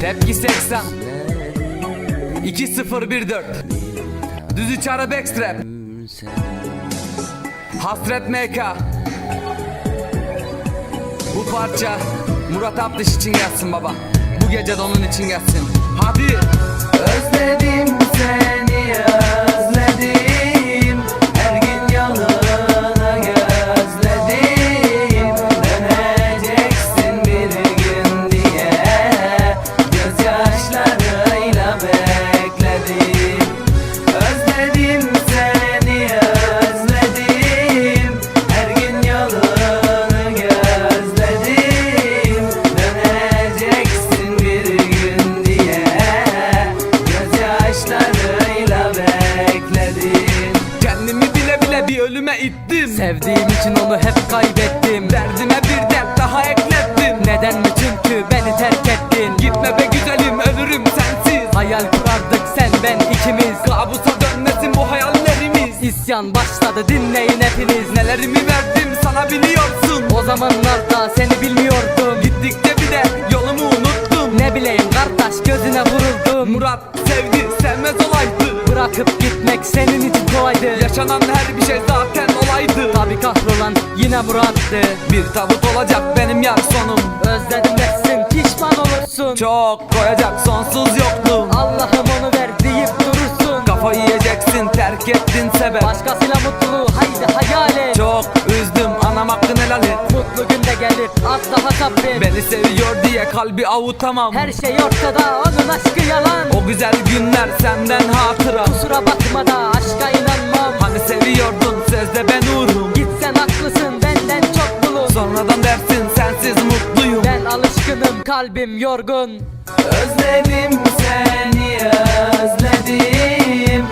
Tepki 80 2014 Düz üç ara backstrap Hasret MK Bu parça Murat Abdış için gelsin baba. Bu gece de onun için gelsin. Hadi. Özledim bir ölüme ittim. Sevdiğim için onu hep kaybettim. Derdime bir dert daha eklettim. Neden mi çünkü beni terk ettin? Gitme be güzelim ölürüm sensiz. Hayal kurardık sen ben ikimiz. Kabusa dönmesin bu hayallerimiz. İsyan başladı dinleyin hepiniz. Nelerimi verdim sana biliyorsun. O zamanlarda seni bilmiyordum. Gittikçe bir de yolumu unuttum. Ne bileyim kardeş gözüne vuruldum. Murat sevdi sevmez olaydı Bırakıp gitmek senin için kolaydı. Yaşanan her bir şey zaten olaydı. Tabi kahrolan yine Murat'tı. Bir tabut olacak benim yar sonum. Özledim dersin pişman olursun. Çok koyacak sonsuz yoktu Allah'ım onu ver deyip durursun. Kafayı yiyeceksin terk ettin sebep. Başkasıyla mutluluğu haydi hayal et. Çok üzdüm anam hakkını helal et. Mutlu gün de gelir az daha sabret Beni seviyor diye kalbi avutamam. Her şey ortada onun aşkı güzel günler senden hatıra. Kusura bakma da aşka inanmam. Hani seviyordun sözde ben uğrum Gitsen haklısın benden çok bulun. Sonradan dersin sensiz mutluyum. Ben alışkınım kalbim yorgun. Özledim seni özledim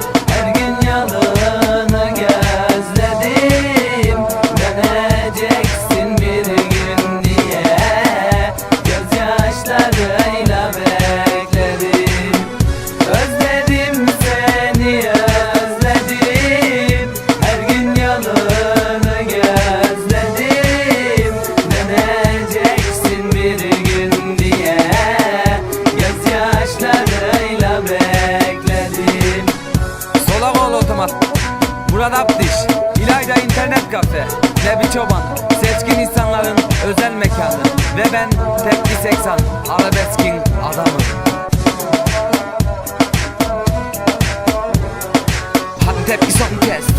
Otomat Murat Abdiş İlayda internet kafe Nebi Çoban Seçkin insanların özel mekanı Ve ben Tepki 80 Arabeskin adamı Hadi tepki son kez